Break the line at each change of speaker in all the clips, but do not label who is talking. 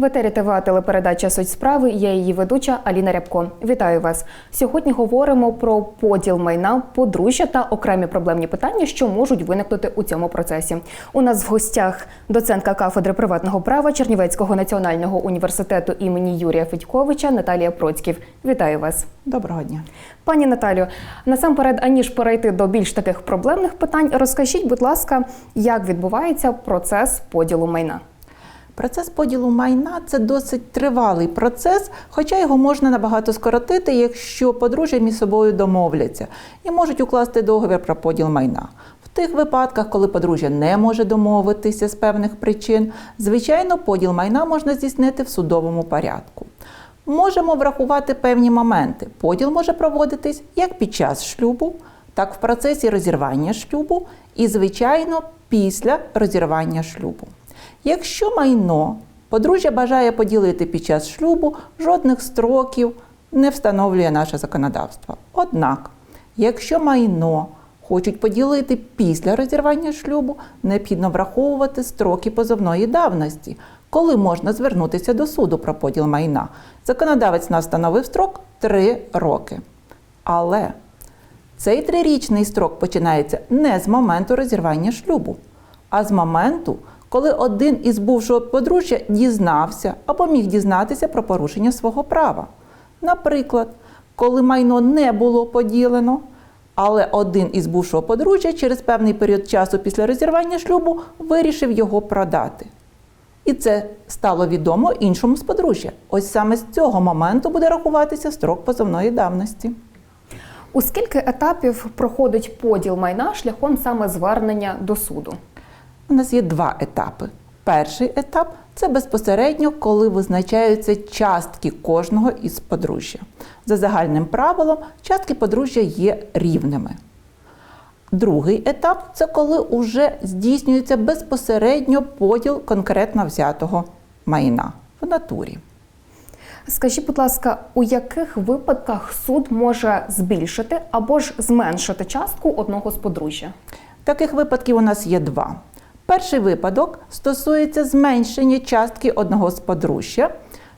В етері ТВА телепередача Суть справи. Я її ведуча Аліна Рябко. Вітаю вас. Сьогодні говоримо про поділ майна, подружжя та окремі проблемні питання, що можуть виникнути у цьому процесі. У нас в гостях доцентка кафедри приватного права Чернівецького національного університету імені Юрія Федьковича Наталія Процьків. Вітаю вас.
Доброго дня.
Пані Наталю, насамперед, аніж перейти до більш таких проблемних питань, розкажіть, будь ласка, як відбувається процес поділу майна?
Процес поділу майна це досить тривалий процес, хоча його можна набагато скоротити, якщо подружжя між собою домовляться і можуть укласти договір про поділ майна. В тих випадках, коли подружжя не може домовитися з певних причин, звичайно, поділ майна можна здійснити в судовому порядку. Можемо врахувати певні моменти. Поділ може проводитись як під час шлюбу, так в процесі розірвання шлюбу і, звичайно, після розірвання шлюбу. Якщо майно подружжя бажає поділити під час шлюбу, жодних строків не встановлює наше законодавство. Однак, якщо майно хочуть поділити після розірвання шлюбу, необхідно враховувати строки позовної давності, коли можна звернутися до суду про поділ майна. Законодавець нас встановив строк 3 роки. Але цей трирічний строк починається не з моменту розірвання шлюбу, а з моменту, коли один із бувшого подружжя дізнався або міг дізнатися про порушення свого права. Наприклад, коли майно не було поділено, але один із бувшого подружжя через певний період часу після розірвання шлюбу вирішив його продати. І це стало відомо іншому з подружжя. Ось саме з цього моменту буде рахуватися строк позовної давності.
У скільки етапів проходить поділ майна шляхом саме звернення до суду?
У нас є два етапи. Перший етап це безпосередньо, коли визначаються частки кожного із подружжя. За загальним правилом, частки подружжя є рівними. Другий етап це коли вже здійснюється безпосередньо поділ конкретно взятого майна в натурі.
Скажіть, будь ласка, у яких випадках суд може збільшити або ж зменшити частку одного з подружжя?
Таких випадків у нас є два. Перший випадок стосується зменшення частки одного з подружжя,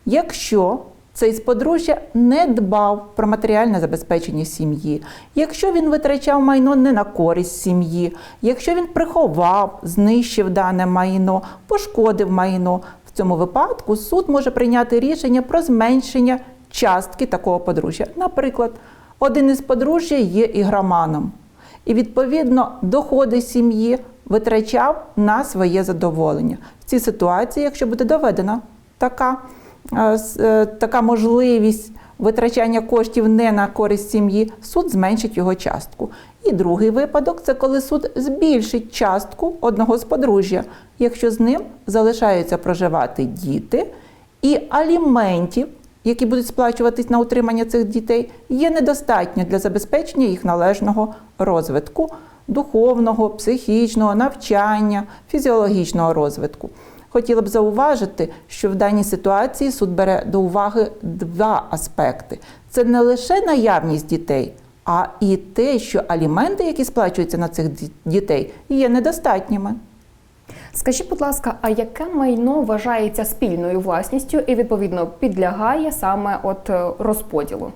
якщо цей з подружжя не дбав про матеріальне забезпечення сім'ї, якщо він витрачав майно не на користь сім'ї, якщо він приховав, знищив дане майно, пошкодив майно. В цьому випадку суд може прийняти рішення про зменшення частки такого подружжя. Наприклад, один із подружжя є ігроманом, і відповідно доходи сім'ї витрачав на своє задоволення. В цій ситуації, якщо буде доведена така, е, е, така можливість витрачання коштів не на користь сім'ї, суд зменшить його частку. І другий випадок це коли суд збільшить частку одного з подружжя, якщо з ним залишаються проживати діти, і аліментів, які будуть сплачуватись на утримання цих дітей, є недостатньо для забезпечення їх належного розвитку, духовного, психічного, навчання, фізіологічного розвитку. Хотіла б зауважити, що в даній ситуації суд бере до уваги два аспекти: це не лише наявність дітей, а і те, що аліменти, які сплачуються на цих дітей, є недостатніми.
Скажіть, будь ласка, а яке майно вважається спільною власністю і відповідно підлягає саме от розподілу?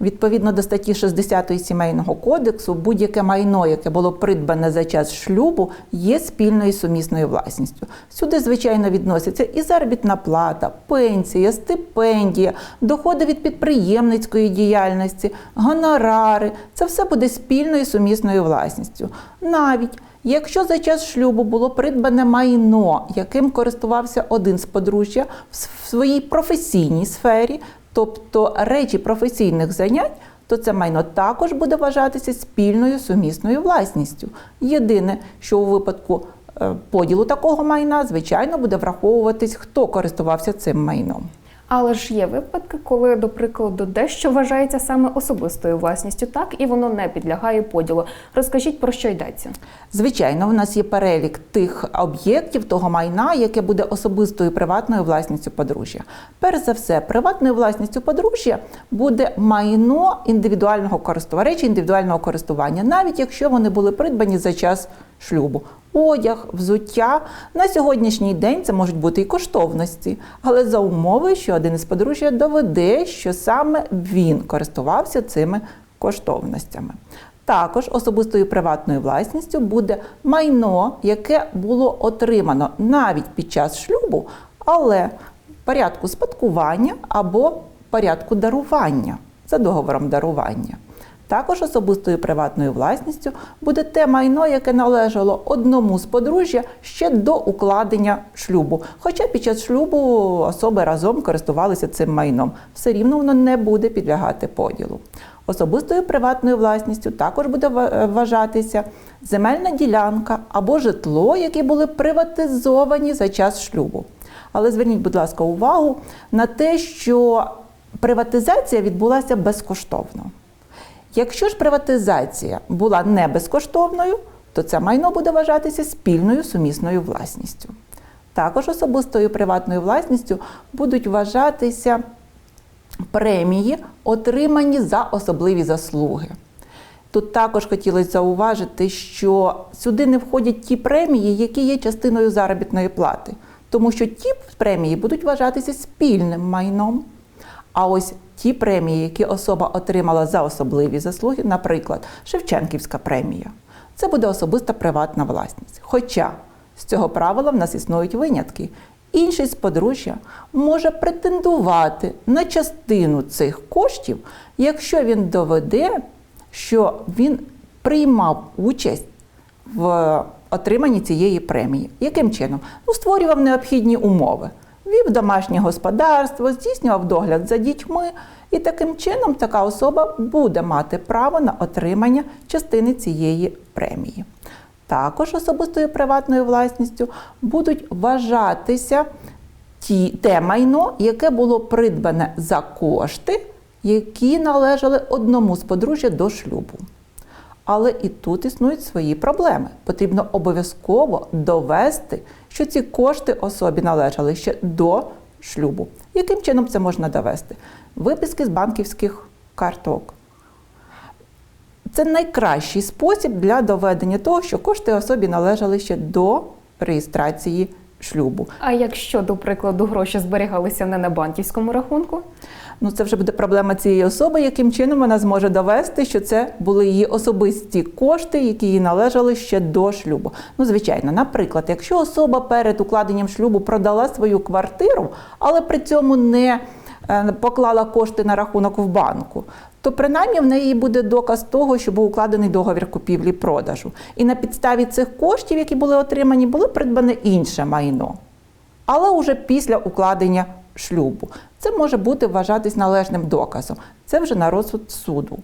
Відповідно до статті 60 Сімейного кодексу, будь-яке майно, яке було придбане за час шлюбу, є спільною сумісною власністю. Сюди, звичайно, відносяться і заробітна плата, пенсія, стипендія, доходи від підприємницької діяльності, гонорари. Це все буде спільною сумісною власністю. Навіть Якщо за час шлюбу було придбане майно, яким користувався один з подружжя в своїй професійній сфері, тобто речі професійних занять, то це майно також буде вважатися спільною сумісною власністю. Єдине, що у випадку е, поділу такого майна, звичайно, буде враховуватись, хто користувався цим майном.
Але ж є випадки, коли, до прикладу, дещо вважається саме особистою власністю, так і воно не підлягає поділу. Розкажіть про що йдеться?
Звичайно, у нас є перелік тих об'єктів того майна, яке буде особистою приватною власністю подружжя. Перш за все, приватною власністю подружжя буде майно індивідуального користування, речі індивідуального користування, навіть якщо вони були придбані за час шлюбу. Одяг, взуття на сьогоднішній день це можуть бути і коштовності, але за умови, що один із подружжя доведе, що саме він користувався цими коштовностями. Також особистою приватною власністю буде майно, яке було отримано навіть під час шлюбу, але в порядку спадкування або порядку дарування за договором дарування. Також особистою приватною власністю буде те майно, яке належало одному з подружжя ще до укладення шлюбу. Хоча під час шлюбу особи разом користувалися цим майном, все рівно воно не буде підлягати поділу. Особистою приватною власністю також буде вважатися земельна ділянка або житло, які були приватизовані за час шлюбу. Але зверніть, будь ласка, увагу на те, що приватизація відбулася безкоштовно. Якщо ж приватизація була не безкоштовною, то це майно буде вважатися спільною сумісною власністю. Також особистою приватною власністю будуть вважатися премії, отримані за особливі заслуги. Тут також хотілося зауважити, що сюди не входять ті премії, які є частиною заробітної плати, тому що ті премії будуть вважатися спільним майном. А ось ті премії, які особа отримала за особливі заслуги, наприклад, Шевченківська премія, це буде особиста приватна власність. Хоча з цього правила в нас існують винятки. Інший з подружжя може претендувати на частину цих коштів, якщо він доведе, що він приймав участь в отриманні цієї премії. Яким чином? Ну, створював необхідні умови. Вів домашнє господарство, здійснював догляд за дітьми, і таким чином така особа буде мати право на отримання частини цієї премії. Також особистою приватною власністю будуть вважатися ті, те майно, яке було придбане за кошти, які належали одному з подружжя до шлюбу. Але і тут існують свої проблеми. Потрібно обов'язково довести, що ці кошти особі належали ще до шлюбу. Яким чином це можна довести? Виписки з банківських карток. Це найкращий спосіб для доведення того, що кошти особі належали ще до реєстрації шлюбу.
А якщо, до прикладу, гроші зберігалися не на банківському рахунку?
Ну, це вже буде проблема цієї особи, яким чином вона зможе довести, що це були її особисті кошти, які їй належали ще до шлюбу. Ну, звичайно, наприклад, якщо особа перед укладенням шлюбу продала свою квартиру, але при цьому не е, поклала кошти на рахунок в банку. То принаймні в неї буде доказ того, що був укладений договір купівлі-продажу. І на підставі цих коштів, які були отримані, було придбане інше майно але уже після укладення шлюбу. Це може бути вважатись належним доказом. Це вже на розсуд суду.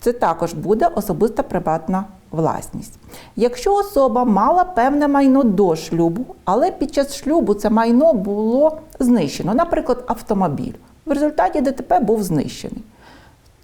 Це також буде особиста приватна власність. Якщо особа мала певне майно до шлюбу, але під час шлюбу це майно було знищено, наприклад, автомобіль. В результаті ДТП був знищений.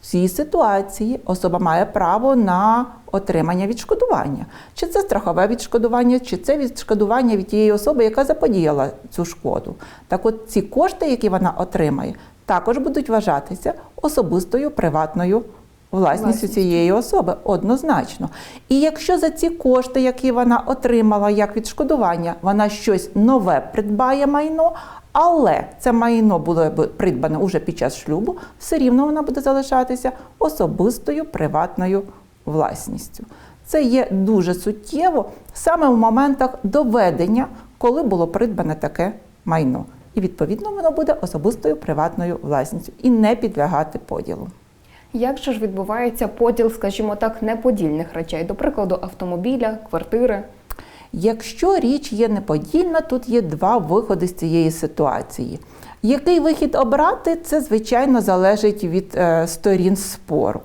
Цій ситуації особа має право на отримання відшкодування. Чи це страхове відшкодування, чи це відшкодування від тієї особи, яка заподіяла цю шкоду. Так от ці кошти, які вона отримає, також будуть вважатися особистою приватною власністю
Власністю.
цієї особи однозначно. І якщо за ці кошти, які вона отримала як відшкодування, вона щось нове придбає майно, але це майно було придбане уже під час шлюбу, все рівно вона буде залишатися особистою приватною власністю. Це є дуже суттєво саме в моментах доведення, коли було придбане таке майно. І відповідно воно буде особистою приватною власністю і не підлягати поділу.
Як же ж відбувається поділ, скажімо так, неподільних речей, до прикладу, автомобіля, квартири?
Якщо річ є неподільна, тут є два виходи з цієї ситуації. Який вихід обрати, це звичайно залежить від е, сторін спору.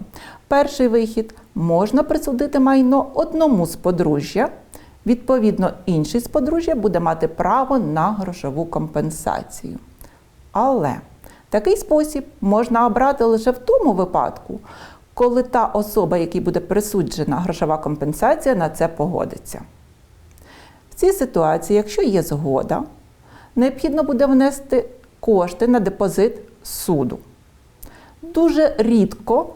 Перший вихід можна присудити майно одному з подружжя. Відповідно, інший з подружжя буде мати право на грошову компенсацію. Але такий спосіб можна обрати лише в тому випадку, коли та особа, якій буде присуджена грошова компенсація, на це погодиться. В цій ситуації, якщо є згода, необхідно буде внести кошти на депозит суду. Дуже рідко,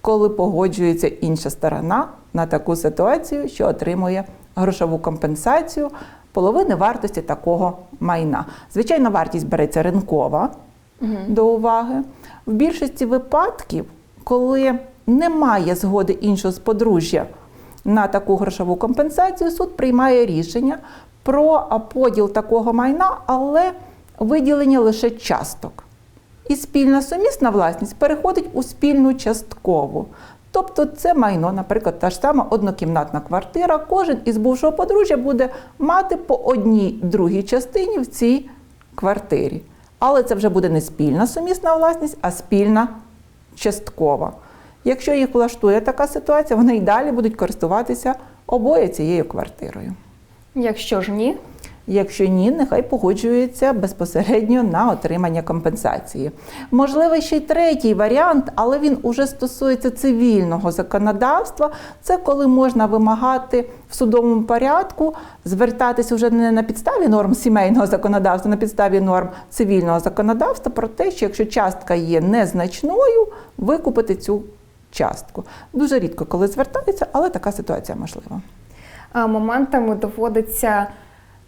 коли погоджується інша сторона на таку ситуацію, що отримує грошову компенсацію половини вартості такого майна. Звичайно, вартість береться ринкова до уваги. В більшості випадків, коли немає згоди іншого з подружжя на таку грошову компенсацію, суд приймає рішення про поділ такого майна, але виділення лише часток. І спільна сумісна власність переходить у спільну часткову. Тобто це майно, наприклад, та ж сама однокімнатна квартира. Кожен із бувшого подружжя буде мати по одній другій частині в цій квартирі. Але це вже буде не спільна сумісна власність, а спільна часткова. Якщо їх влаштує така ситуація, вони й далі будуть користуватися обоє цією квартирою.
Якщо ж ні,
Якщо ні, нехай погоджується безпосередньо на отримання компенсації. Можливий ще й третій варіант, але він уже стосується цивільного законодавства. Це коли можна вимагати в судовому порядку звертатися вже не на підставі норм сімейного законодавства, на підставі норм цивільного законодавства про те, що якщо частка є незначною, викупити цю частку. Дуже рідко коли звертаються, але така ситуація можлива.
а, моментами доводиться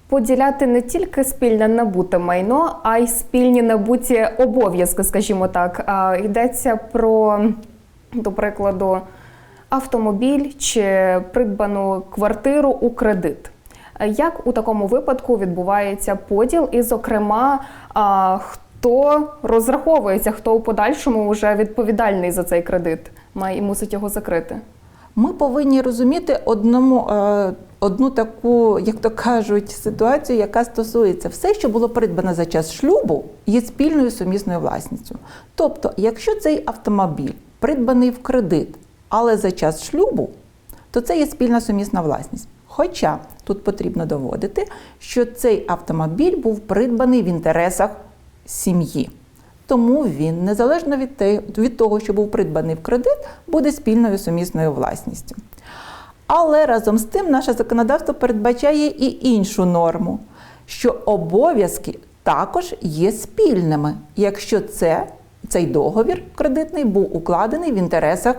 поділяти не тільки спільне набуте майно, а й спільні набуті обов'язки, скажімо так. Йдеться про, до прикладу, автомобіль чи придбану квартиру у кредит. Як у такому випадку відбувається поділ, і, зокрема, хто розраховується, хто у подальшому вже відповідальний за цей кредит, має і мусить його закрити?
Ми повинні розуміти одному, е, одну таку, як то кажуть, ситуацію, яка стосується все, що було придбано за час шлюбу, є спільною сумісною власністю. Тобто, якщо цей автомобіль придбаний в кредит, але за час шлюбу, то це є спільна сумісна власність. Хоча тут потрібно доводити, що цей автомобіль був придбаний в інтересах сім'ї. Тому він, незалежно від, того, що був придбаний в кредит, буде спільною сумісною власністю. Але разом з тим наше законодавство передбачає і іншу норму, що обов'язки також є спільними, якщо це, цей договір кредитний був укладений в інтересах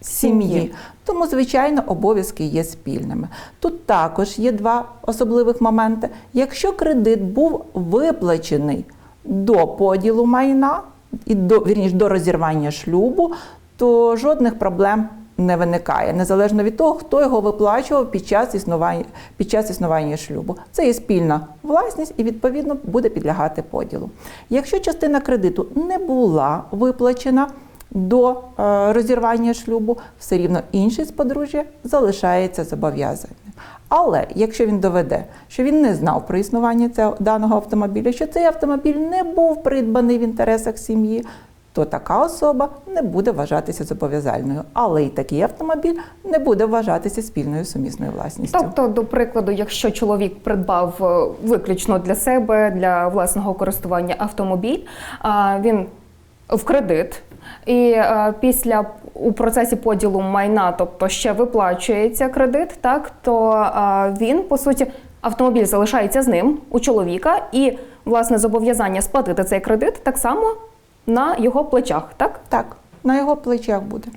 сім'ї.
Сім'ї.
Тому, звичайно, обов'язки є спільними. Тут також є два особливих моменти. Якщо кредит був виплачений до поділу майна і до вірніш, до розірвання шлюбу, то жодних проблем не виникає, незалежно від того, хто його виплачував під час існування, під час існування шлюбу. Це є спільна власність і відповідно буде підлягати поділу. Якщо частина кредиту не була виплачена до е, розірвання шлюбу, все рівно інший з подружжя залишається зобов'язаним. Але якщо він доведе, що він не знав про існування цього даного автомобіля, що цей автомобіль не був придбаний в інтересах сім'ї, то така особа не буде вважатися зобов'язальною. Але й такий автомобіль не буде вважатися спільною сумісною власністю.
Тобто, до прикладу, якщо чоловік придбав е, виключно для себе, для власного користування автомобіль, а, він в кредит. І е, після у процесі поділу майна, тобто ще виплачується кредит, так то е, він по суті автомобіль залишається з ним у чоловіка, і власне зобов'язання сплатити цей кредит так само на його плечах, так?
Так, на його плечах буде.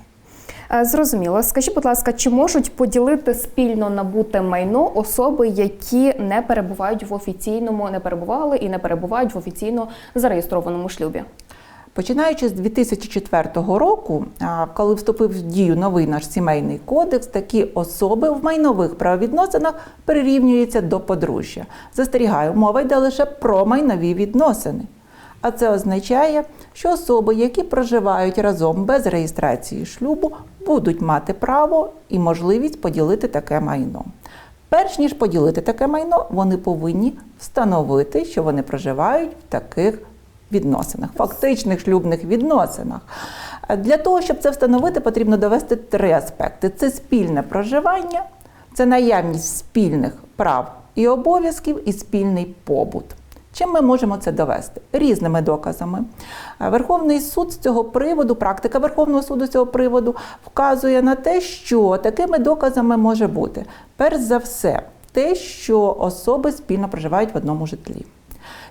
Е, Зрозуміло. Скажіть, будь ласка, чи можуть поділити спільно набуте майно особи, які не перебувають в офіційному, не перебували і не перебувають в офіційно зареєстрованому шлюбі?
Починаючи з 2004 року, коли вступив в дію новий наш сімейний кодекс, такі особи в майнових правовідносинах прирівнюються до подружжя. Застерігаю, мова йде лише про майнові відносини. А це означає, що особи, які проживають разом без реєстрації шлюбу, будуть мати право і можливість поділити таке майно. Перш ніж поділити таке майно, вони повинні встановити, що вони проживають в таких відносинах, фактичних шлюбних відносинах. Для того, щоб це встановити, потрібно довести три аспекти: це спільне проживання, це наявність спільних прав і обов'язків і спільний побут. Чим ми можемо це довести? Різними доказами. Верховний суд з цього приводу, практика Верховного суду з цього приводу вказує на те, що такими доказами може бути перш за все, те, що особи спільно проживають в одному житлі,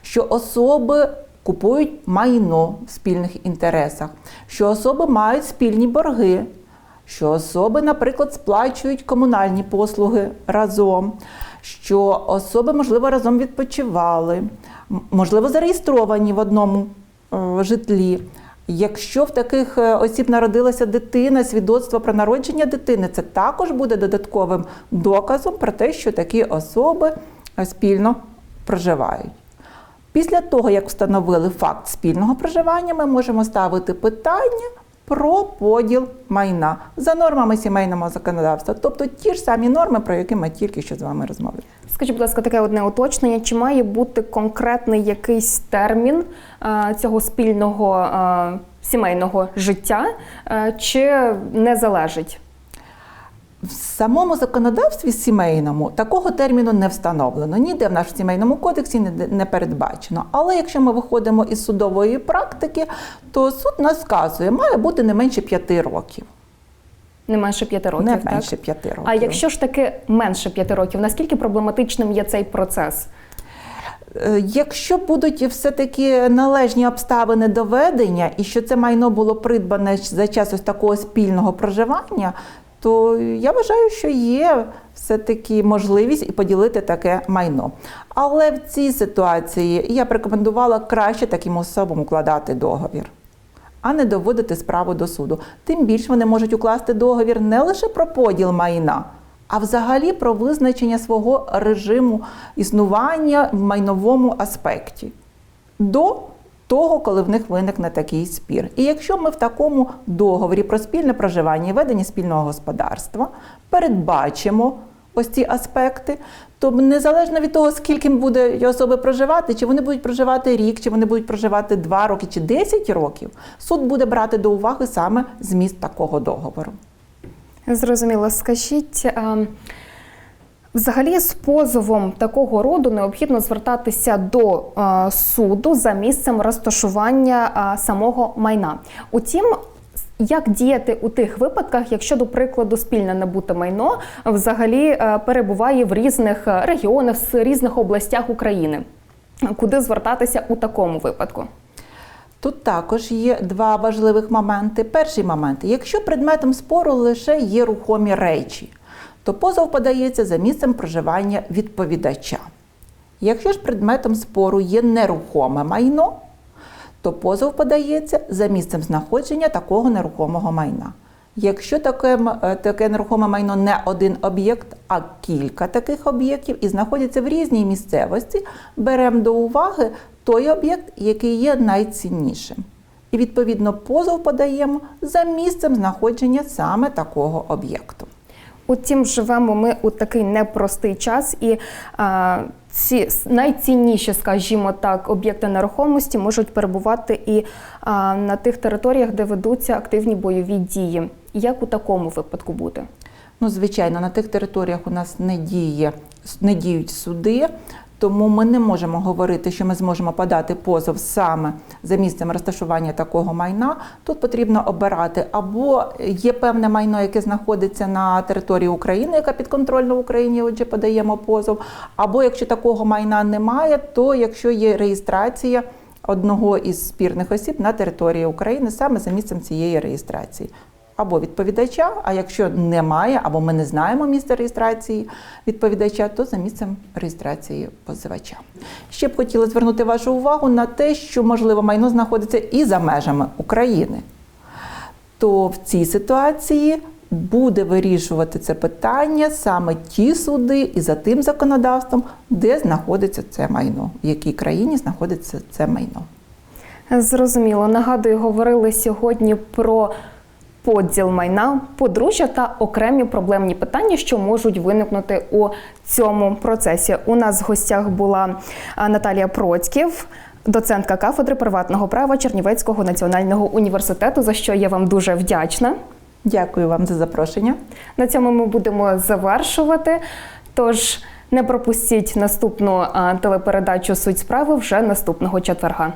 що особи купують майно в спільних інтересах, що особи мають спільні борги що особи, наприклад, сплачують комунальні послуги разом, що особи, можливо, разом відпочивали, можливо, зареєстровані в одному е, житлі. Якщо в таких е, осіб народилася дитина, свідоцтво про народження дитини, це також буде додатковим доказом про те, що такі особи е, спільно проживають. Після того, як встановили факт спільного проживання, ми можемо ставити питання про поділ майна за нормами сімейного законодавства, тобто ті ж самі норми, про які ми тільки що з вами розмовляли.
Скажіть, будь ласка, таке одне уточнення: чи має бути конкретний якийсь термін е, цього спільного е, сімейного життя, е, чи не залежить?
В самому законодавстві сімейному такого терміну не встановлено. Ніде в нашому сімейному кодексі не, передбачено. Але якщо ми виходимо із судової практики, то суд нас вказує, має бути не менше п'яти років.
Не менше п'яти років,
не
так?
менше п'яти років.
А якщо ж таки менше п'яти років, наскільки проблематичним є цей процес?
Е, Якщо будуть все-таки належні обставини доведення, і що це майно було придбане за час ось такого спільного проживання, то я вважаю, що є все-таки можливість і поділити таке майно. Але в цій ситуації я б рекомендувала краще таким особам укладати договір. А не доводити справу до суду. Тим більше вони можуть укласти договір не лише про поділ майна, а взагалі про визначення свого режиму існування в майновому аспекті до того, коли в них виникне такий спір. І якщо ми в такому договорі про спільне проживання і ведення спільного господарства передбачимо ось ці аспекти, то незалежно від того, скільки буде особи проживати, чи вони будуть проживати рік, чи вони будуть проживати 2 роки, чи 10 років, суд буде брати до уваги саме зміст такого договору.
Зрозуміло, скажіть. е, Взагалі, з позовом такого роду необхідно звертатися до е, суду за місцем розташування е, самого майна. Утім, як діяти у тих випадках, якщо, до прикладу, спільне набуте майно взагалі е, перебуває в різних регіонах, в різних областях України? Куди звертатися у такому випадку?
Тут також є два важливих моменти. Перший момент: якщо предметом спору лише є рухомі речі, то позов подається за місцем проживання відповідача. Якщо ж предметом спору є нерухоме майно, то позов подається за місцем знаходження такого нерухомого майна. Якщо таке, е, таке нерухоме майно не один об'єкт, а кілька таких об'єктів і знаходяться в різній місцевості, беремо до уваги той об'єкт, який є найціннішим. І відповідно позов подаємо за місцем знаходження саме такого об'єкту.
Утім, живемо ми у такий непростий час, і а, ці найцінніші, скажімо так, об'єкти нерухомості можуть перебувати і а, на тих територіях, де ведуться активні бойові дії. Як у такому випадку бути?
Ну, звичайно, на тих територіях у нас не діє не діють суди, тому ми не можемо говорити, що ми зможемо подати позов саме за місцем розташування такого майна. Тут потрібно обирати або є певне майно, яке знаходиться на території України, яка підконтрольна Україні, отже, подаємо позов. Або якщо такого майна немає, то якщо є реєстрація одного із спірних осіб на території України саме за місцем цієї реєстрації. Або відповідача, а якщо немає, або ми не знаємо місце реєстрації відповідача, то за місцем реєстрації позивача. Ще б хотіла звернути вашу увагу на те, що можливо майно знаходиться і за межами України. То в цій ситуації буде вирішувати це питання саме ті суди і за тим законодавством, де знаходиться це майно, в якій країні знаходиться це майно.
Зрозуміло. Нагадую, говорили сьогодні про поділ майна, подружжя та окремі проблемні питання, що можуть виникнути у цьому процесі. У нас в гостях була Наталія Процьків. Доцентка кафедри приватного права Чернівецького національного університету, за що я вам дуже вдячна.
Дякую вам за запрошення.
На цьому ми будемо завершувати. Тож не пропустіть наступну телепередачу Суть справи вже наступного четверга.